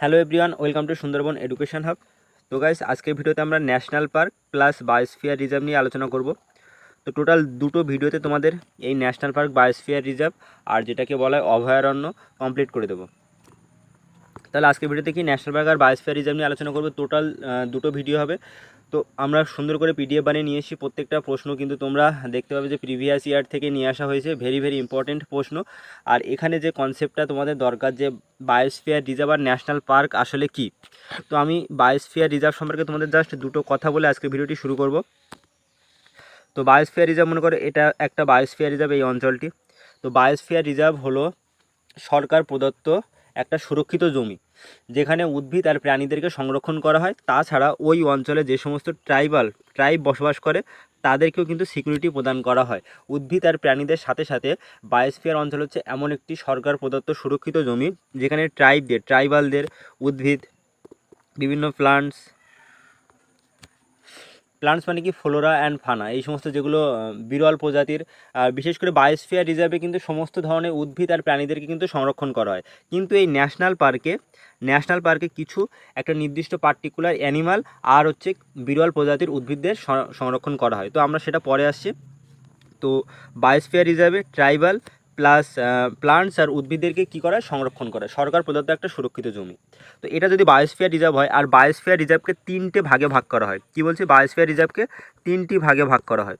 Hello everyone welcome to Sundarban education hub তো guys আজকের ভিডিওতে আমরা national park plus biosphere reserve নিয়ে আলোচনা করব। তো টোটাল দুটো ভিডিওতে তোমাদের এই ন্যাশনাল পার্ক বায়োস্ফিয়ার রিজার্ভ আর যেটাকে বলা হয় অভয়ারণ্য কমপ্লিট করে দেবো। তাহলে আজকের ভিডিওতে কি ন্যাশনাল পার্ক আর বায়োস্ফিয়ার রিজার্ভ নিয়ে আলোচনা করব? টোটাল দুটো ভিডিও হবে। তো আমরা সুন্দর করে পিডিএফ বানিয়ে নিয়ে এসেছি। প্রত্যেকটা প্রশ্ন কিন্তু তোমরা দেখতে পাবে যে প্রিভিয়াস ইয়ার থেকে নিয়ে আসা হয়েছে। ভেরি ভেরি ইম্পর্টেন্ট প্রশ্ন। আর এখানে যে কনসেপ্টটা তোমাদের দরকার যে বায়োস্ফিয়ার রিজার্ভ আর ন্যাশনাল পার্ক আসলে কি? তো আমি বায়োস্ফিয়ার রিজার্ভ সম্পর্কে তোমাদের জাস্ট দুটো কথা বলে আজকে ভিডিওটি শুরু করব। তো বায়োস্ফিয়ার রিজার্ভ মনে করো, এটা একটা বায়োস্ফিয়ার রিজার্ভ এই অঞ্চলটি। তো বায়োস্ফিয়ার রিজার্ভ হলো সরকার প্রদত্ত একটা সুরক্ষিত জমি, যেখানে উদ্ভিদ আর প্রাণীদেরকে সংরক্ষণ করা হয়। তাছাড়া ওই অঞ্চলে যে সমস্ত ট্রাইবাল, ট্রাইব বসবাস করে, তাদেরকেও কিন্তু সিকিউরিটি প্রদান করা হয়। উদ্ভিদ আর প্রাণীদের সাথে সাথে বায়োস্ফিয়ার অঞ্চল হচ্ছে এমন একটি সরকার প্রদত্ত সুরক্ষিত জমি, যেখানে ট্রাইবদের, ট্রাইবালদের, উদ্ভিদ, বিভিন্ন প্লান্টস প্লান্টস মানে কি ফ্লোরা অ্যান্ড ফানা এই সমস্ত যেগুলো বিরল প্রজাতির বিশেষ করে বায়োস্ফিয়ার রিজার্ভে কিন্তু সমস্ত ধরনের উদ্ভিদ আর প্রাণীদেরকে কিন্তু সংরক্ষণ করা হয়। কিন্তু এই ন্যাশনাল পার্কে ন্যাশনাল পার্কে কিছু একটা নির্দিষ্ট পার্টিকুলার অ্যানিমাল আর হচ্ছে বিরল প্রজাতির উদ্ভিদদের সংরক্ষণ করা হয়। তো আমরা সেটা পরে আসছি। তো বায়োস্ফিয়ার রিজার্ভে ট্রাইবাল প্লাস প্লান্টস আর উদ্ভিদদেরকে কী করা সংরক্ষণ করে সরকার প্রদত্ত একটা সুরক্ষিত জমি। তো এটা যদি বায়োস্ফিয়ার রিজার্ভ হয়, আর বায়োস্ফিয়ার রিজার্ভকে তিনটে ভাগে ভাগ করা হয়। কি বলছি? বায়োস্ফিয়ার রিজার্ভকে তিনটি ভাগে ভাগ করা হয়।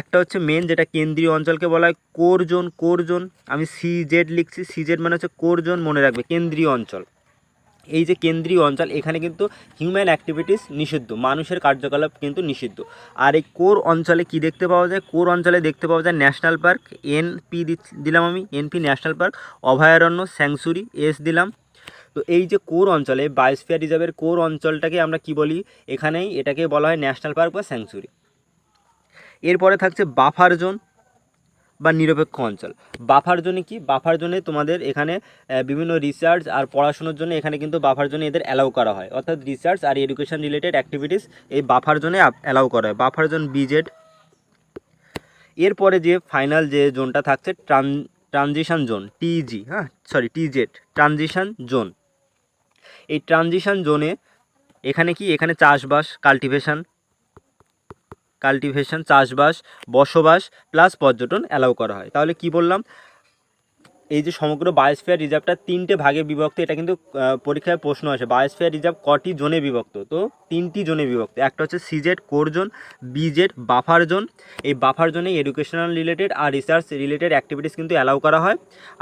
একটা হচ্ছে মেন যেটা কেন্দ্রীয় অঞ্চলকে বলা হয় কোর জোন কোর জোন আমি সি জেড লিখছি। সি জেড মানে হচ্ছে কোর জোন মনে রাখবে। কেন্দ্রীয় অঞ্চল। এই যে কেন্দ্রীয় অঞ্চল, এখানে কিন্তু হিউম্যান অ্যাক্টিভিটিস নিষিদ্ধ, মানুষের কার্যকলাপ কিন্তু নিষিদ্ধ। আর এই কোর অঞ্চলে কি দেখতে পাওয়া যায়? কোর অঞ্চলে দেখতে পাওয়া যায় ন্যাশনাল পার্ক এনপি দিলাম আমি এনপি ন্যাশনাল পার্ক, অভয়ারণ্য, স্যাংচুরি, এস দিলাম। তো এই যে কোর অঞ্চলে বায়োস্ফিয়ার রিজার্ভের কোর অঞ্চলটাকে আমরা কি বলি? এখানেই এটাকে বলা হয় ন্যাশনাল পার্ক বা স্যাংচুরি। এরপরে থাকছে বাফার জোন বা নিরপেক্ষ অঞ্চল। বাফার জোনে কি? বাফার জোনে তোমাদের এখানে বিভিন্ন রিসার্চ আর পড়াশোনার জন্য এখানে কিন্তু বাফার জোনে এদের অ্যালাউ করা হয়। অর্থাৎ রিসার্চ আর এডুকেশন রিলেটেড অ্যাক্টিভিটিস এই বাফার জোনে অ্যালাউ করা হয়। বাফার জোন বিজেড এরপরে যে ফাইনাল যে জোনটা থাকছে ট্রান ট্রানজিশান জোন টিজি হ্যাঁ? Sorry TZ transition zone. এই ট্রানজিশান জোনে এখানে কি? এখানে চাষবাস কাল্টিভেশন কাল্টিভেশন চাষবাস, বসবাস প্লাস পর্যটন অ্যালাউ করা হয়। তাহলে কি বললাম? এই যে সমগ্র বায়োস্ফিয়ার রিজার্ভটা তিনটে ভাগে বিভক্ত, এটা কিন্তু পরীক্ষায় প্রশ্ন আসে। বায়োস্ফিয়ার রিজার্ভ কটি জোনে বিভক্ত? তো তিনটি জোনে বিভক্ত। একটা হচ্ছে CZ core zone BZ buffer zone এই বাফার জোনে এডুকেশনাল রিলেটেড আর রিসার্চ রিলেটেড অ্যাক্টিভিটিস কিন্তু অ্যালাউ করা হয়।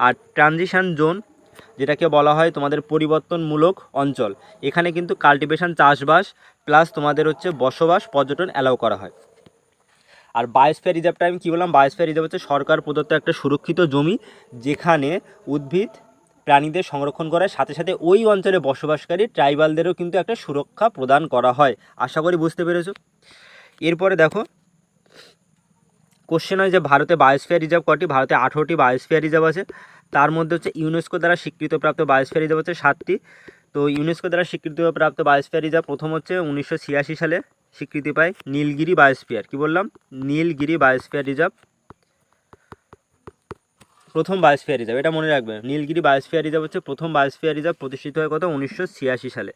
আর ট্রানজিশান জোন যেটাকে বলা হয় তোমাদের পরিবর্তনমূলক অঞ্চল। এখানে কিন্তু কাল্টিভেশন চাষবাস প্লাস তোমাদের হচ্ছে বসবাস, পর্যটন অ্যালাউ করা হয়। আর বায়োস্ফিয়ার রিজার্ভটা আমি কী বললাম? বায়োস্ফিয়ার রিজার্ভ হচ্ছে সরকার প্রদত্ত একটা সুরক্ষিত জমি যেখানে উদ্ভিদ প্রাণীদের সংরক্ষণ করার সাথে সাথে ওই অঞ্চলে বসবাসকারী ট্রাইবালদেরও কিন্তু একটা সুরক্ষা প্রদান করা হয়। আশা করি বুঝতে পেরেছ? এরপরে দেখো কোশ্চেন হয় যে ভারতে বায়োস্ফিয়ার রিজার্ভ কটি? ভারতে আঠেরোটি বায়োস্ফিয়ার রিজার্ভ আছে। তার মধ্যে হচ্ছে ইউনেস্কো দ্বারা স্বীকৃতপ্রাপ্ত বায়োস্ফিয়ার রিজার্ভ হচ্ছে সাতটি। তো ইউনেস্কো দ্বারা স্বীকৃতিপ্রাপ্ত বায়োস্ফিয়ার রিজার্ভ প্রথম হচ্ছে উনিশশো ছিয়াশি সালে। স্বীকৃতি পায় নীলগিরি বায়োস্ফিয়ার। কি বললাম? Nilgiri biosphere reserve. প্রথম বায়োস্ফিয়ার রিজার্ভ, এটা মনে রাখবে নীলগিরি বায়োস্ফিয়ার রিজার্ভ হচ্ছে প্রথম বায়োস্ফিয়ার রিজার্ভ প্রতিষ্ঠিত হয় কত? উনিশশো ছিয়াশি সালে।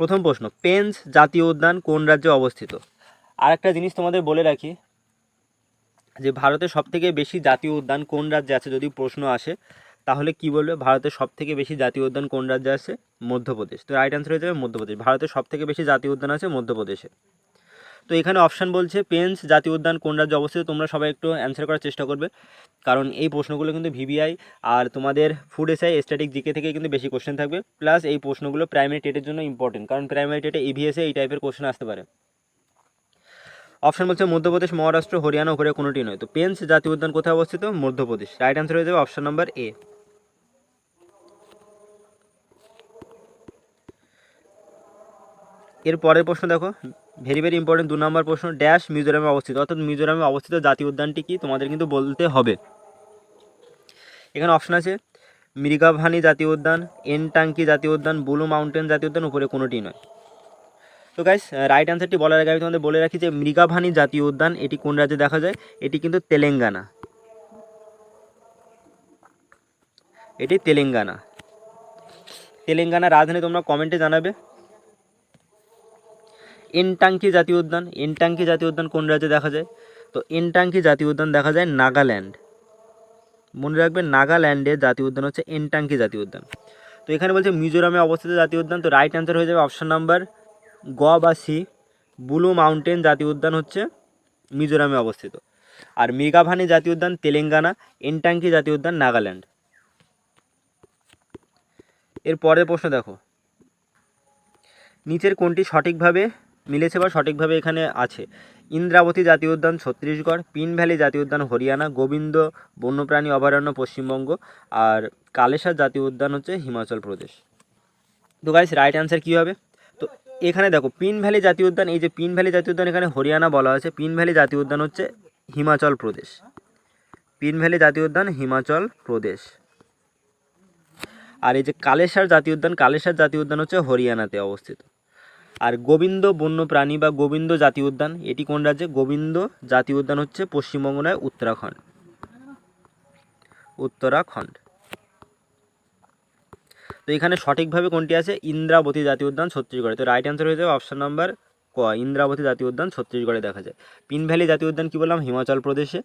প্রথম প্রশ্ন পেঞ্চ জাতীয় উদ্যান কোন রাজ্যে অবস্থিত? আর একটা জিনিস তোমাদের বলে রাখি, যে ভারতের সবথেকে বেশি জাতীয় উদ্যান কোন রাজ্যে আছে যদি প্রশ্ন আসে তাহলে কি বলবে? ভারতের সবথেকে বেশি জাতীয় উদ্যান কোন রাজ্যে আছে? মধ্যপ্রদেশ। তো রাইট অ্যান্সার হয়ে যাবে মধ্যপ্রদেশ। ভারতের সবথেকে বেশি জাতীয় উদ্যান আছে মধ্যপ্রদেশে। তো এখানে অপশান বলছে পেন্স জাতীয় উদ্যান কোন রাজ্যে অবস্থিত? তোমরা সবাই একটু অ্যান্সার করার চেষ্টা করবে। কারণ এই প্রশ্নগুলো কিন্তু ভিভিআই আর তোমাদের ফুড এসআই স্ট্যাটিক জিকে থেকে কিন্তু বেশি কোশ্চেন থাকবে। প্লাস এই প্রশ্নগুলো প্রাইমারি টেটের জন্য ইম্পর্টেন্ট কারণ প্রাইমারি টেটে ইভিএসএ এই টাইপের কোশ্চেন আসতে পারে। অপশান বলছে মধ্যপ্রদেশ, মহারাষ্ট্র, হরিয়ানা উপরে কোনোটি নয়। তো পেন্স জাতীয় উদ্যান কোথায় অবস্থিত? মধ্যপ্রদেশ। রাইট অ্যান্সার হয়ে যাবে অপশান নাম্বার এ এর পরের প্রশ্ন দেখো। ভেরি ভেরি ইম্পর্টেন্ট দু নম্বর প্রশ্ন ড্যাশ মিজোরামে অবস্থিত। অর্থাৎ মিজোরামে অবস্থিত জাতীয় উদ্যানটি কি? তোমাদের কিন্তু বলতে হবে। এখানে অপশন আছে, মৃগাভানি জাতীয় উদ্যান, এনটাঙ্কি জাতীয় উদ্যান, ব্লু মাউন্টেন জাতীয় উদ্যান, উপরে কোনোটি নয়। তো গাইস রাইট অ্যান্সারটি বলার আগে আমি তোমাদের বলে রাখি যে, মৃগাভানি জাতীয় উদ্যান, এটি কোন রাজ্যে দেখা যায়? এটি কিন্তু তেলেঙ্গানা। এটি তেলেঙ্গানা। তেলেঙ্গানা রাজধানী তোমরা কমেন্টে জানাবে। এনটাঙ্কি জাতীয় উদ্যান এনটাঙ্কি জাতীয় উদ্যান কোন রাজ্যে দেখা যায়? তো এনটাঙ্কি জাতীয় উদ্যান দেখা যায় নাগাল্যান্ড। মনে রাখবেন নাগাল্যান্ডের জাতীয় উদ্যান হচ্ছে এনটাঙ্কি জাতীয় উদ্যান। তো এখানে বলছে মিজোরামে অবস্থিত জাতীয় উদ্যান, তো রাইট অ্যান্সার হয়ে যাবে অপশান নাম্বার গ বা সি ব্লু মাউন্টেন জাতীয় উদ্যান হচ্ছে মিজোরামে অবস্থিত। আর মেঘাভানি জাতীয় উদ্যান তেলেঙ্গানা এনটাঙ্কি জাতীয় উদ্যান নাগাল্যান্ড। এর পরের প্রশ্ন দেখো। নিচের কোনটি সঠিকভাবে মিলেছে বা সঠিকভাবে এখানে আছে। ইন্দ্রাবতী জাতীয় উদ্যান, ছত্তিশগড়, পিন ভ্যালি জাতীয় উদ্যান, হরিয়ানা, গোবিন্দ বন্যপ্রাণী অভয়ারণ্য, পশ্চিমবঙ্গ, আর কালেসার জাতীয় উদ্যান হচ্ছে হিমাচল প্রদেশ। তো গাইস রাইট অ্যান্সার কী হবে? তো এখানে দেখো, পিন ভ্যালি জাতীয় উদ্যান, এই যে পিন ভ্যালি জাতীয় উদ্যান এখানে হরিয়ানা বলা হয়েছে। পিন ভ্যালি জাতীয় উদ্যান হচ্ছে হিমাচল প্রদেশ। পিন ভ্যালি জাতীয় উদ্যান, হিমাচল প্রদেশ। আর এই যে কালেসার জাতীয় উদ্যান কালেসার জাতীয় উদ্যান হচ্ছে হরিয়ানাতে অবস্থিত। আর গোবিন্দ বন্যপ্রাণী বা গোবিন্দ জাতীয় উদ্যান, এটি কোন রাজ্যে? গোবিন্দ জাতীয় উদ্যান হচ্ছে পশ্চিমবঙ্গ নয়, উত্তরাখণ্ড। উত্তরাখণ্ড। তো এখানে সঠিকভাবে কোনটি আছে? ইন্দ্রাবতী জাতীয় উদ্যান, ছত্তিশগড়ে। তো রাইট অ্যান্সার হয়ে যাবে অপশান নাম্বার ক, ইন্দ্রাবতী জাতীয় উদ্যান ছত্তিশগড়ে দেখা যায়। পিন ভ্যালি জাতীয় উদ্যান কী বললাম? হিমাচল প্রদেশে।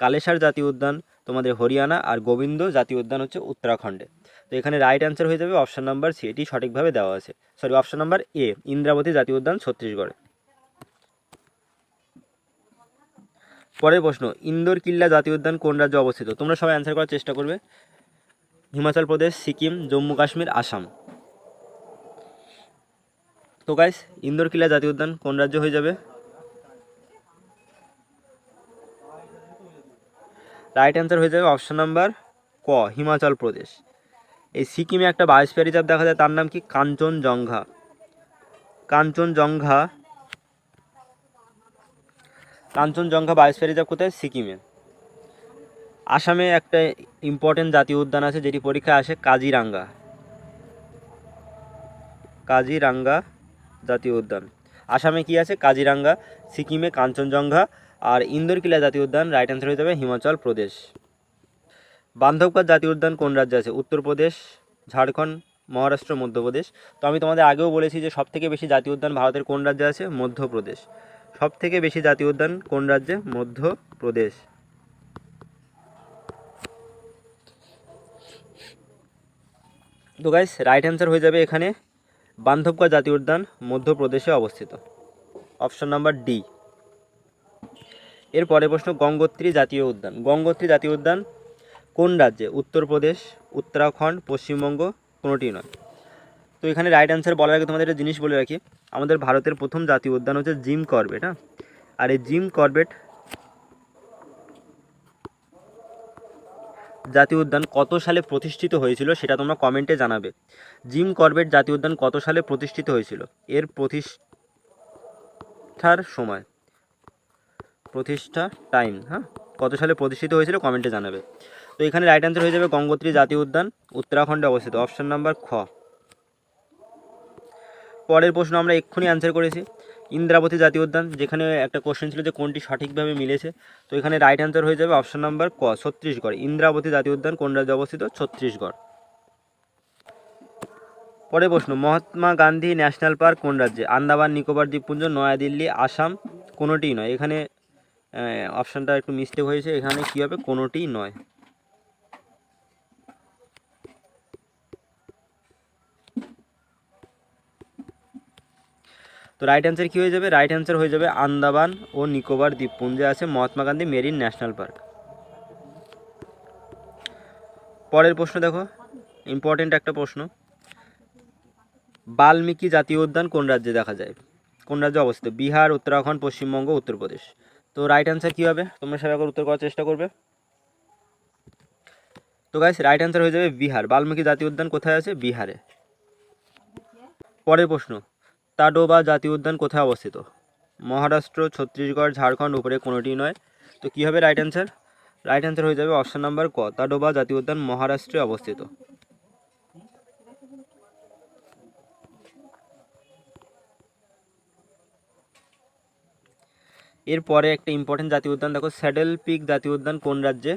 কালেসার জাতীয় উদ্যান তোমাদের হরিয়ানা আর গোবিন্দ জাতীয় উদ্যান হচ্ছে উত্তরাখণ্ডে। তো এখানে রাইট অ্যান্সার হয়ে যাবে অপশান নাম্বার সি এটি সঠিকভাবে দেওয়া আছে। Sorry option number A Indravati জাতীয় উদ্যান ছত্তিশগড়ে। পরের প্রশ্ন, ইন্দোর কিল্লা জাতীয় উদ্যান কোন রাজ্যে অবস্থিত? তোমরা সবাই অ্যান্সার করার চেষ্টা করবে। হিমাচল প্রদেশ, সিকিম, জম্মু কাশ্মীর, আসাম। তো গাইস ইন্দোর কিলা জাতীয় উদ্যান কোন রাজ্য হয়ে যাবে? রাইট অ্যান্সার হয়ে যাবে অপশন নাম্বার ক হিমাচল প্রদেশ এই সিকিমে একটা বায়োস্ফিয়ার রিজার্ভ দেখা যায়, তার নাম কি? কাঞ্চনজঙ্ঘা। কাঞ্চনজঙ্ঘা কাঞ্চনজঙ্ঘা বায়োস্ফিয়ার রিজার্ভ কোথায়? সিকিমে। আসামে একটা ইম্পর্টেন্ট জাতীয় উদ্যান আছে, যেটি পরীক্ষায় আসে কাজিরাঙ্গা। কাজিরাঙ্গা জাতীয় উদ্যান। আসামে কি আছে? কাজিরাঙ্গা, সিকিমে কাঞ্চনজঙ্ঘা আর ইন্দোরকিলা জাতীয় উদ্যান রাইট অ্যান্সার হয়ে যাবে হিমাচল প্রদেশ। বান্ধবগড় জাতীয় উদ্যান কোন রাজ্যে আছে? উত্তরপ্রদেশ ঝাড়খণ্ড, মহারাষ্ট্র মধ্যপ্রদেশ তো আমি তোমাদের আগেও বলেছি যে সবথেকে বেশি জাতীয় উদ্যান ভারতের কোন রাজ্যে আছে? মধ্যপ্রদেশ সবথেকে বেশি জাতীয় উদ্যান কোন রাজ্যে? মধ্যপ্রদেশ তো গাইস রাইট অ্যান্সার হয়ে যাবে এখানে। বান্ধবগড় জাতীয় উদ্যান মধ্যপ্রদেশে অবস্থিত। Option number D. এর পরে প্রশ্ন, গঙ্গোত্রী জাতীয় উদ্যান। গঙ্গোত্রী জাতীয় উদ্যান কোন রাজ্যে? উত্তরপ্রদেশ, উত্তরাখণ্ড, পশ্চিমবঙ্গ, কোনোটি নয়। তো এখানে রাইট অ্যান্সার বলার আগে তোমাদের একটা জিনিস বলে রাখি। আমাদের ভারতের প্রথম জাতীয় উদ্যান হচ্ছে জিম করবেট হ্যাঁ? আর এই জিম করবেট জাতীয় উদ্যান কত সালে প্রতিষ্ঠিত হয়েছিল সেটা তোমরা কমেন্টে জানাবে। জিম করবেট জাতীয় উদ্যান কত সালে প্রতিষ্ঠিত হয়েছিল? এর প্রতিষ্ঠার সময়। প্রতিষ্ঠা টাইম হ্যাঁ? কত সালে প্রতিষ্ঠিত হয়েছিল কমেন্টে জানাবে। তো এখানে রাইট অ্যান্সার হয়ে যাবে গঙ্গোত্রী জাতীয় উদ্যান, উত্তরাখণ্ডে অবস্থিত। অপশন নাম্বার খ। পরের প্রশ্ন আমরা এক্ষুনি অ্যান্সার করেছি। ইন্দ্রাবতী জাতীয় উদ্যান, যেখানে একটা কোশ্চেন ছিল যে কোনটি সঠিকভাবে মিলেছে। তো এখানে রাইট অ্যান্সার হয়ে যাবে অপশন নাম্বার ক, ছত্তিশগড়। ইন্দ্রাবতী জাতীয় উদ্যান কোন রাজ্যে অবস্থিত? ছত্তিশগড়। পরে প্রশ্ন, মহাত্মা গান্ধী ন্যাশনাল পার্ক কোন রাজ্যে? আন্দামান, নিকোবর, দ্বীপপুঞ্জ, নয়াদিল্লি, আসাম, কোনোটিই নয়। এখানে অপশানটা একটু মিস্টেক হয়েছে। এখানে কী হবে? কোনোটিই নয়। তো রাইট অ্যান্সার কী হয়ে যাবে? রাইট অ্যান্সার হয়ে যাবে আন্দামান ও নিকোবর দ্বীপপুঞ্জে আছে Mahatma Gandhi marine national park. পরের প্রশ্ন দেখো ইম্পর্টেন্ট একটা প্রশ্ন। বাল্মীকি জাতীয় উদ্যান কোন রাজ্যে দেখা যায়? কোন রাজ্যে অবস্থিত? বিহার, উত্তরাখণ্ড, পশ্চিমবঙ্গ, উত্তরপ্রদেশ। তো রাইট অ্যান্সার কী হবে? তোমরা সবাই উত্তর করার চেষ্টা করবে। তো গাইস রাইট অ্যান্সার হয়ে যাবে বিহার। বাল্মীকি জাতীয় উদ্যান কোথায় আছে? বিহারে। পরের প্রশ্ন তাডোবা জাতীয় উদ্যান কোথায় অবস্থিত? মহারাষ্ট্র, ছত্তিশগড়, ঝাড়খণ্ড উপরে কোনোটি নয়। তো কী হবে রাইট অ্যান্সার রাইট অ্যান্সার হয়ে যাবে অপশন নাম্বার ক। তাডোবা জাতীয় উদ্যান মহারাষ্ট্রে অবস্থিত। এরপরে একটা ইম্পর্টেন্ট জাতীয় উদ্যান, দেখো স্যাডেল পিক জাতীয় উদ্যান কোন রাজ্যে?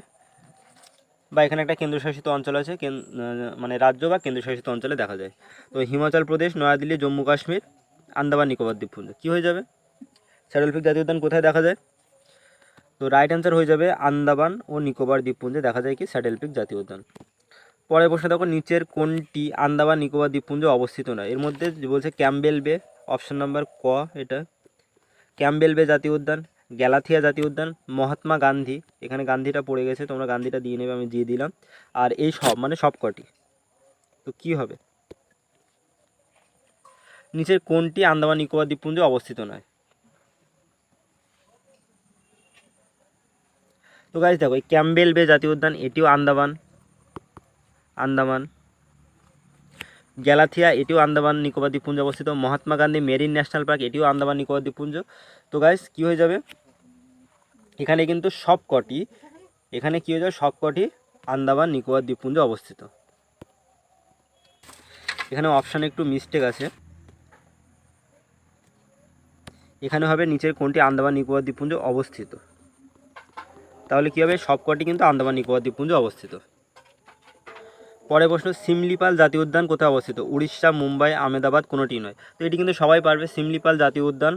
বা এখানে একটা কেন্দ্রশাসিত অঞ্চল আছে মানে রাজ্য বা কেন্দ্রশাসিত অঞ্চলে দেখা যায়। তো হিমাচল প্রদেশ, নয়াদিল্লি, জম্মু কাশ্মীর। আন্দামান নিকোবর দ্বীপপুঞ্জ। কী হয়ে যাবে? স্যাডেল পিক জাতীয় উদ্যান কোথায় দেখা যায়? তো রাইট অ্যান্সার হয়ে যাবে আন্দামান ও নিকোবর দ্বীপপুঞ্জে। দেখা যায় কি স্যাডেল পিক জাতীয় উদ্যান। পরের প্রশ্ন দেখো, নিচের কোনটি আন্দামান নিকোবর দ্বীপপুঞ্জে অবস্থিত নয়? এর মধ্যে বলছে ক্যাম্বেল বে অপশন নাম্বার ক এটা। ক্যাম্বেল বে জাতীয় উদ্যান, গ্যালাথিয়া জাতীয় উদ্যান, মহাত্মা গান্ধী। এখানে গান্ধীটা পড়ে গেছে, তোমরা গান্ধীটা দিয়ে নেবে, আমি দিয়ে দিলাম। আর এই সব মানে সব কটি তো কি হবে? নিচের কোনটি আন্দামান নিকোবর দ্বীপপুঞ্জে অবস্থিত নয়। তো গাইজ দেখো, এই ক্যাম্বেল বে জাতীয় উদ্যান, এটিও আন্দামান আন্দামান। গ্যালাথিয়া, এটিও আন্দামান নিকোবর দ্বীপপুঞ্জে অবস্থিত। Mahatma Gandhi marine national park, এটিও আন্দামান নিকোবর দ্বীপপুঞ্জ। তো গাইজ কী হয়ে যাবে? এখানে কিন্তু সব কটি এখানে কী হয়ে যাবে? সব কটি আন্দামান নিকোবর দ্বীপপুঞ্জে অবস্থিত। এখানে অপশানে একটু মিস্টেক আছে। এখানে হবে নিচের কোনটি আন্দামান নিকোবর দ্বীপপুঞ্জে অবস্থিত? তাহলে কী হবে? সব কটি কিন্তু আন্দামান নিকোবর দ্বীপপুঞ্জে অবস্থিত। পরের প্রশ্ন, সিমলিপাল জাতীয় উদ্যান কোথায় অবস্থিত? উড়িষ্যা, মুম্বাই, আহমেদাবাদ কোনোটি নয়। তো এটি কিন্তু সবাই পারবে, সিমলিপাল জাতীয় উদ্যান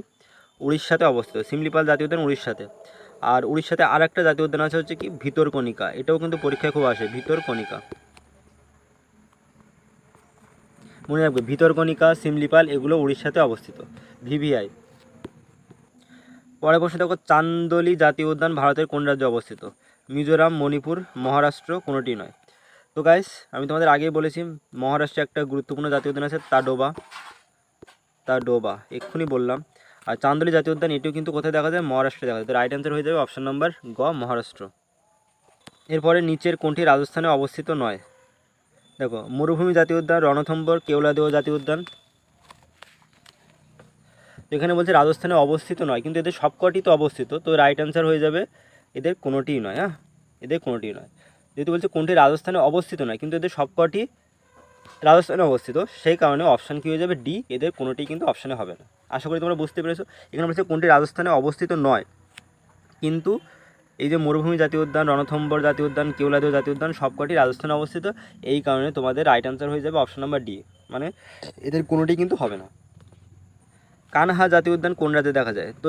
উড়িষ্যাতে অবস্থিত। সিমলিপাল জাতীয় উদ্যান উড়িষ্যাতে। আর উড়িষ্যাতে আর একটা জাতীয় উদ্যান আছে হচ্ছে কি? ভিতরকণিকা। এটাও কিন্তু পরীক্ষায় খুব আসে, ভিতরকণিকা। মনে রাখবে, ভিতরকণিকা, সিমলিপাল, এগুলো উড়িষ্যাতে অবস্থিত। ভিভিআই। পরের প্রশ্ন দেখো, চান্দোলি জাতীয় উদ্যান ভারতের কোন রাজ্যে অবস্থিত? মিজোরাম, মণিপুর, মহারাষ্ট্র কোনোটি নয়? তো গাইস আমি তোমাদের আগেই বলেছি, মহারাষ্ট্রে একটা গুরুত্বপূর্ণ জাতীয় উদ্যান আছে তাডোবা। তাডোবা, এক্ষুনি বললাম। আর চান্দলি জাতীয় উদ্যান, এটিও কিন্তু কোথায় দেখা যায়? মহারাষ্ট্রে দেখা যায়। তো রাইট অ্যান্সার হয়ে যাবে অপশন নম্বর গ, মহারাষ্ট্র। এরপরে নিচের কোনটি রাজস্থানে অবস্থিত নয়? দেখো, মরুভূমি জাতীয় উদ্যান, রণথম্বর, কেওলাদেও জাতীয় উদ্যান তো এখানে বলছে রাজস্থানে অবস্থিত নয়, কিন্তু এদের সবকটি তো অবস্থিত, তো রাইট অ্যান্সার হয়ে যাবে এদের কোনোটিই নয় হ্যাঁ? এদের কোনোটিই নয়। যেহেতু বলছে কোনটি রাজস্থানে অবস্থিত নয়, কিন্তু এদের সবকটি রাজস্থানে অবস্থিত, সেই কারণে অপশান কী হয়ে যাবে? ডি এদের কোনোটি কিন্তু অপশানে হবে না। আশা করি তোমরা বুঝতে পেরেছ। এখানে বলছে কোনটি রাজস্থানে অবস্থিত নয়, কিন্তু এই যে মরুভূমি জাতীয় উদ্যান, রণথম্বর জাতীয় উদ্যান কেওলাদেও জাতীয় উদ্যান, সবকটি রাজস্থানে অবস্থিত, এই কারণে তোমাদের রাইট অ্যান্সার হয়ে যাবে অপশান নাম্বার ডি মানে এদের কোনোটি কিন্তু হবে না। কানহা জাতীয় উদ্যান কোন রাজ্যে দেখা যায়? তো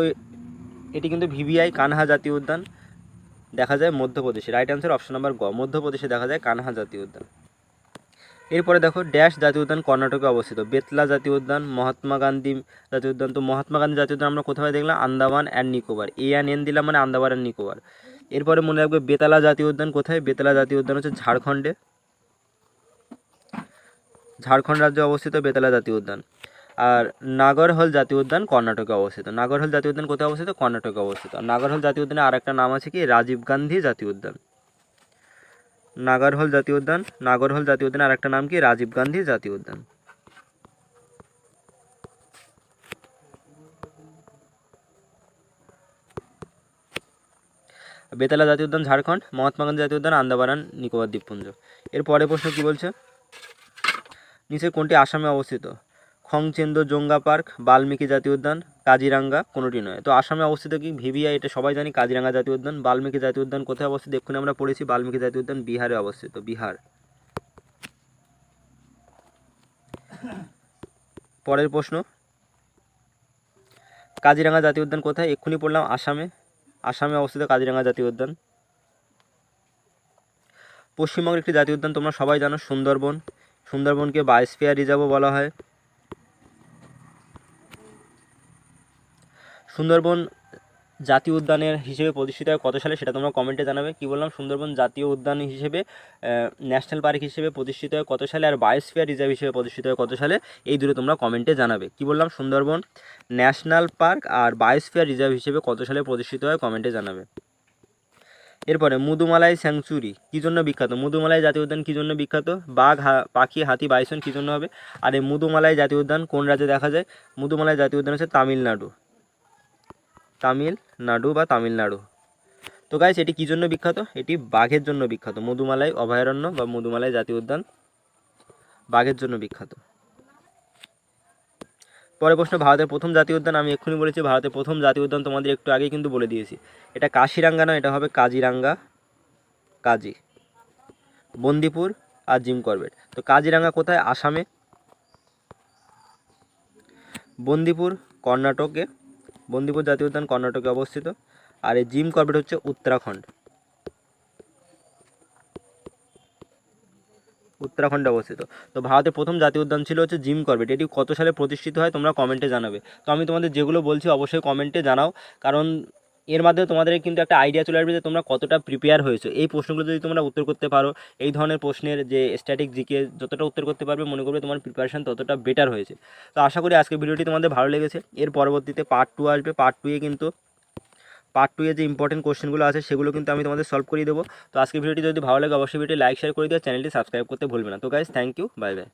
এটি কিন্তু ভিভিআই কানহা জাতীয় উদ্যান দেখা যায় মধ্যপ্রদেশে। রাইট অ্যান্সার অপশন নাম্বার গ। মধ্যপ্রদেশে দেখা যায় কানহা জাতীয় উদ্যান। এরপরে দেখো, ড্যাশ জাতীয় উদ্যান কর্ণাটকে অবস্থিত। বেতলা জাতীয় উদ্যান, মহাত্মা গান্ধী জাতীয় উদ্যান। তো মহাত্মা গান্ধী জাতীয় উদ্যান আমরা কোথায় দেখলাম? Andaman and Nicobar. A and N দিলাম মানে আন্দামান অ্যান্ড নিকোবর। এরপরে মনে রাখবে বেতালা জাতীয় উদ্যান কোথায়? বেতালা জাতীয় উদ্যান হচ্ছে ঝাড়খণ্ডে। ঝাড়খণ্ড রাজ্যে অবস্থিত বেতালা জাতীয় উদ্যান। আর নাগরহল জাতীয় উদ্যান কর্ণাটকে অবস্থিত। নাগরহল জাতীয় উদ্যান কোথায় অবস্থিত? কর্ণাটকে অবস্থিত। আর নাগরহল জাতীয় উদ্যানে আর একটা নাম আছে কি? রাজীব গান্ধী জাতীয় উদ্যান। নাগরহল জাতীয় উদ্যান নাগরহল জাতীয় উদ্যান আর একটা নাম কি? রাজীব গান্ধী জাতীয় উদ্যান। বেতালা জাতীয় উদ্যান, ঝাড়খণ্ড, মহাত্মা গান্ধী জাতীয় উদ্যান, আন্দামান, নিকোবর দ্বীপপুঞ্জ। এর পরের প্রশ্ন কি বলছে? নিচে কোনটি আসামে অবস্থিত? খংচেন্দ জঙ্গা পার্ক, বাল্মীকি জাতীয় উদ্যান, কাজিরাঙ্গা কোনোটি নয়। তো আসামে অবস্থিত কি? ভিভিআই, এটা সবাই জানি, কাজিরাঙ্গা জাতীয় উদ্যান, বাল্মীকি জাতীয় উদ্যান কোথায় অবস্থিত? এক্ষুনি আমরা পড়েছি বাল্মীকি জাতীয় উদ্যান বিহারে অবস্থিত, বিহার। পরের প্রশ্ন। কাজিরাঙ্গা জাতীয় উদ্যান কোথায়? এক্ষুনি পড়লাম আসামে। আসামে অবস্থিত কাজিরাঙ্গা জাতীয় উদ্যান। পশ্চিমবঙ্গের একটি জাতীয় উদ্যান তোমরা সবাই জানো, সুন্দরবন। সুন্দরবনকে বায়োস্ফিয়ার রিজার্ভও বলা হয়। সুন্দরবন জাতীয় উদ্যানের হিসেবে প্রতিষ্ঠিত হয় কত সালে সেটা তোমরা কমেন্টে জানাবে। কি বললাম? সুন্দরবন জাতীয় উদ্যান হিসেবে ন্যাশনাল পার্ক হিসেবে প্রতিষ্ঠিত হয় কত সালে? আর বায়োস্ফিয়ার রিজার্ভ হিসেবে প্রতিষ্ঠিত হয় কত সালে? এই দুটো তোমরা কমেন্টে জানাবে। কি বললাম? সুন্দরবন ন্যাশনাল পার্ক আর বায়োস্ফিয়ার রিজার্ভ হিসেবে কত সালে প্রতিষ্ঠিত হয় কমেন্টে জানাবে। এরপরে মুদুমালাই স্যাংচুরি, কী জন্য বিখ্যাত? মুদুমালাই জাতীয় উদ্যান কী জন্য বিখ্যাত? বাঘ পাখি, হাতি বাইসন কী জন্য হবে? আর এই মুদুমালাই জাতীয় উদ্যান কোন রাজ্যে দেখা যায়? মুদুমালাই জাতীয় উদ্যান হচ্ছে তামিলনাড়ু। তামিলনাড়ু বা তামিলনাড়ু তো গাইস এটি কী জন্য বিখ্যাত? এটি বাঘের জন্য বিখ্যাত। মধুমালাই অভয়ারণ্য বা মধুমালাই জাতীয় উদ্যান বাঘের জন্য বিখ্যাত। পরে প্রশ্ন, ভারতের প্রথম জাতীয় উদ্যান, আমি এক্ষুনি বলেছি, ভারতের প্রথম জাতীয় উদ্যান তোমাদের একটু আগে কিন্তু বলে দিয়েছি। এটা কাশিরাঙ্গা না এটা হবে কাজিরাঙ্গা, কাজি। বন্দিপুর আর জিম করবেট। তো কাজিরাঙ্গা কোথায়? আসামে। বন্দিপুর, কর্ণাটকে। বন্দিপুর জাতীয় উদ্যান কর্ণাটকে অবস্থিত। আর এই জিম করবেট হচ্ছে উত্তরাখণ্ড। উত্তরাখণ্ডে অবস্থিত। তো ভারতের প্রথম জাতীয় উদ্যান ছিল হচ্ছে জিম করবেট এটি কত সালে প্রতিষ্ঠিত হয় তোমরা কমেন্টে জানাবে। তো আমি তোমাদের যেগুলো বলছি অবশ্যই কমেন্টে জানাও। কারণ এর মাধ্যমে তোমাদের কিন্তু একটা আইডিয়া চলে আসবে যে তোমরা কতটা প্রিপেয়ার হয়েছো। এই প্রশ্নগুলো যদি তোমরা উত্তর করতে পারো, এই ধরনের প্রশ্নের যে স্ট্যাটিক জিকে যতটা উত্তর করতে পারবে, মনে করবে তোমার প্রিপারেশান ততটা বেটার হয়েছে। তো আশা করি আজকের ভিডিওটি তোমাদের ভালো লেগেছে। এর পরবর্তীতে পার্ট টু আসবে। পার্ট টুয়ে কিন্তু পার্ট টু এ যে ইম্পর্টেন্ট কোশ্চেনগুলো আছে, সেগুলো কিন্তু আমি তোমাদের সলভ করিয়ে দেবো। তো আজকের ভিডিওটি যদি ভালো লাগে, অবশ্যই ভিডিওটি লাইক শেয়ার করে দিও। চ্যানেলটি সাবস্ক্রাইব করতে ভুলবে না। তো guys thank you bye bye